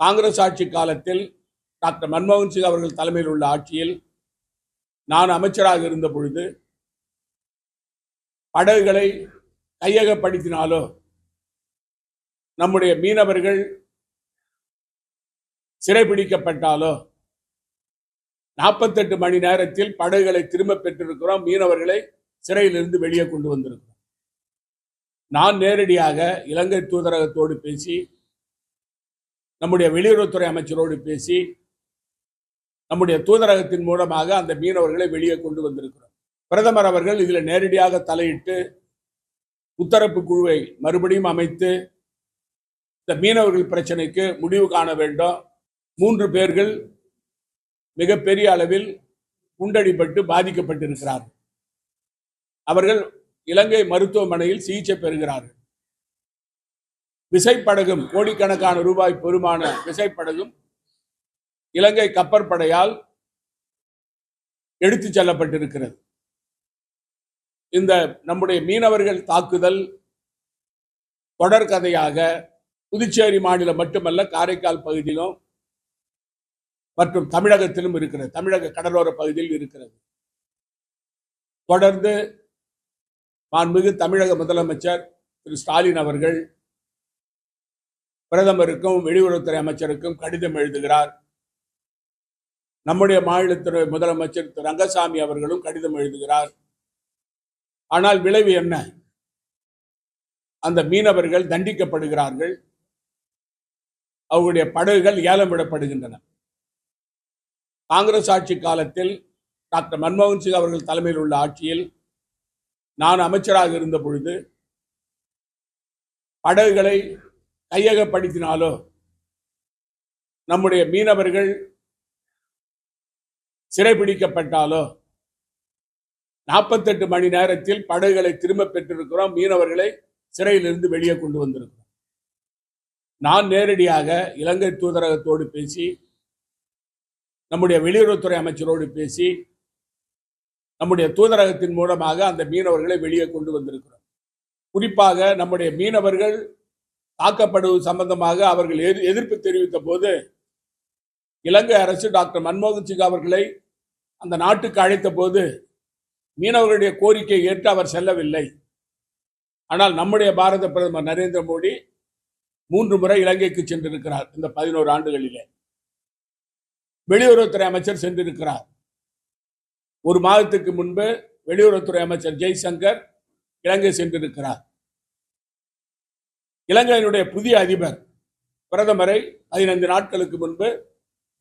காங்கிரஸ் ஆட்சி காலத்தில் டாக்டர் மன்மோகன் சிங் அவர்கள் தலைமையில் உள்ள ஆட்சியில் நான் அமைச்சராக இருந்த பொழுது படகுகளை கையகப்படுத்தினாலோ நம்முடைய மீனவர்கள் சிறைபிடிக்கப்பட்டாலோ நாற்பத்தெட்டு மணி நேரத்தில் படகுகளை திரும்ப பெற்றிருக்கிறோம். மீனவர்களை சிறையிலிருந்து வெளியே கொண்டு வந்திருக்கிறோம். நான் நேரடியாக இலங்கை தூதரகத்தோடு பேசி நம்முடைய வெளியுறவுத்துறை அமைச்சரோடு பேசி நம்முடைய தூதரகத்தின் மூலமாக அந்த மீனவர்களை வெளியே கொண்டு வந்திருக்கிறோம். பிரதமர் அவர்கள் இதில் நேரடியாக தலையிட்டு உத்தரப்பு குழுவை மறுபடியும் அமைத்து இந்த மீனவர்கள் பிரச்சனைக்கு முடிவு காண வேண்டும். மூன்று பேர்கள் மிகப்பெரிய அளவில் குண்டடிப்பட்டு பாதிக்கப்பட்டிருக்கிறார்கள். அவர்கள் இலங்கை மருத்துவமனையில் சிகிச்சை பெறுகிறார்கள். விசைப்படகும் கோடிக்கணக்கான ரூபாய் பெருமான விசைப்படகும் இலங்கை கப்பற்படையால் எடுத்துச் செல்லப்பட்டிருக்கிறது. இந்த நம்முடைய மீனவர்கள் தாக்குதல் தொடர்கதையாக புதுச்சேரி மாநிலம் மட்டுமல்ல காரைக்கால் பகுதியிலும் மற்றும் தமிழகத்திலும் இருக்கிறது. தமிழக கடலோர பகுதியில் இருக்கிறது. தொடர்ந்து மாண்புமிகு தமிழக முதலமைச்சர் திரு ஸ்டாலின் அவர்கள் பிரதமருக்கும் வெளியுறவுத்துறை அமைச்சருக்கும் கடிதம் எழுதுகிறார். நம்முடைய மாநிலத்துறை முதலமைச்சர் திரு. ரங்கசாமி அவர்களும் கடிதம் எழுதுகிறார். ஆனால் விளைவு என்ன? அந்த மீனவர்கள் தண்டிக்கப்படுகிறார்கள். அவருடைய படகுகள் ஏலம் விடப்படுகின்றன. காங்கிரஸ் ஆட்சி காலத்தில் டாக்டர் மன்மோகன் சிங் அவர்கள் தலைமையில் உள்ள ஆட்சியில் நான் அமைச்சராக இருந்த பொழுது படகுகளை கையகப்படுத்தினாலோ நம்முடைய மீனவர்கள் சிறைபிடிக்கப்பட்டாலோ நாற்பத்தெட்டு மணி நேரத்தில் படகுகளை திரும்ப பெற்றிருக்கிறோம். மீனவர்களை சிறையிலிருந்து வெளியே கொண்டு வந்திருக்கிறோம். நான் நேரடியாக இலங்கை தூதரகத்தோடு பேசி நம்முடைய வெளியுறவுத்துறை அமைச்சரோடு பேசி நம்முடைய தூதரகத்தின் மூலமாக அந்த மீனவர்களை வெளியே கொண்டு வந்திருக்கிறோம். குறிப்பாக நம்முடைய மீனவர்கள் தாக்கப்படுவது சம்பந்தமாக அவர்கள் எதிர்- எதிர்ப்பு தெரிவித்த போது இலங்கை அரசு டாக்டர் மன்மோகன் சிங் அவர்களை அந்த நாட்டுக்கு அழைத்த போது மீனவர்களுடைய கோரிக்கையை ஏற்று அவர் செல்லவில்லை. ஆனால் நம்முடைய பாரத பிரதமர் நரேந்திர மோடி மூன்று முறை இலங்கைக்கு சென்றிருக்கிறார் இந்த பதினோரு ஆண்டுகளிலே. வெளியுறவுத்துறை அமைச்சர் சென்றிருக்கிறார். ஒரு மாதத்துக்கு முன்பு வெளியுறவுத்துறை அமைச்சர் ஜெய்சங்கர் இலங்கை சென்றிருக்கிறார். இலங்கையினுடைய புதிய அதிபர் பிரதமரை பதினைந்து நாட்களுக்கு முன்பு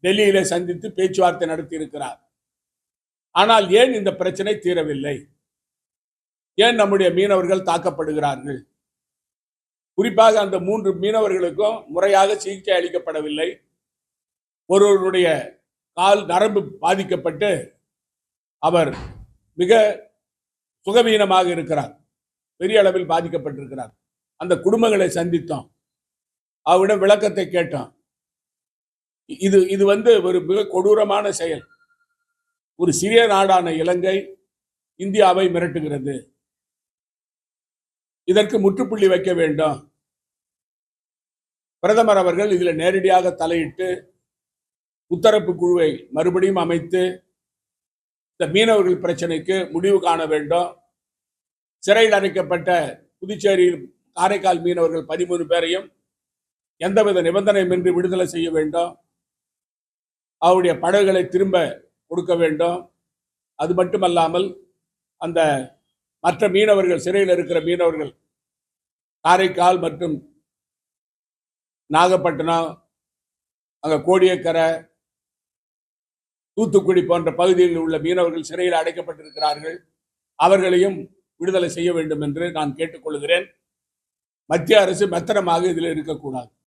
டெல்லியிலே சந்தித்து பேச்சுவார்த்தை நடத்தி இருக்கிறார் ஆனால் ஏன் இந்த பிரச்சனை தீரவில்லை? ஏன் நம்முடைய மீனவர்கள் தாக்கப்படுகிறார்கள்? குறிப்பாக அந்த மூன்று மீனவர்களுக்கும் முறையாக சிகிச்சை அளிக்கப்படவில்லை. ஒருவருடைய கால் நரம்பு பாதிக்கப்பட்டு அவர் மிக சுகவீனமாக இருக்கிறார். பெரிய அளவில் பாதிக்கப்பட்டிருக்கிறார். அந்த குடும்பங்களை சந்தித்தோம் அவரிடம் விளக்கத்தை கேட்டோம் இது இது வந்து ஒரு மிக கொடூரமான செயல். ஒரு சிறிய நாடான இலங்கை இந்தியாவை மிரட்டுகிறது. இதற்கு முற்றுப்புள்ளி வைக்க வேண்டும். பிரதமர் அவர்கள் இதில் நேரடியாக தலையிட்டு உத்தரப்பு குழுவை மறுபடியும் அமைத்து இந்த மீனவர்கள் பிரச்சனைக்கு முடிவு காண வேண்டும். சிறையில் அடைக்கப்பட்ட புதுச்சேரியில் காரைக்கால் மீனவர்கள் பதிமூணு பேரையும் எந்தவித நிபந்தனையுமின்றி விடுதலை செய்ய வேண்டும். அவருடைய படகுகளை திரும்ப கொடுக்க வேண்டும். அது மட்டுமல்லாமல் அந்த மற்ற மீனவர்கள் சிறையில் இருக்கிற மீனவர்கள் காரைக்கால் மற்றும் நாகப்பட்டினம் அங்கே கோடியக்கரை தூத்துக்குடி போன்ற பகுதிகளில் உள்ள மீனவர்கள் சிறையில் அடைக்கப்பட்டிருக்கிறார்கள். அவர்களையும் விடுதலை செய்ய வேண்டும் என்று நான் கேட்டுக்கொள்கிறேன். மத்திய அரசு மெத்தனமாக இதில் இருக்கக்கூடாது.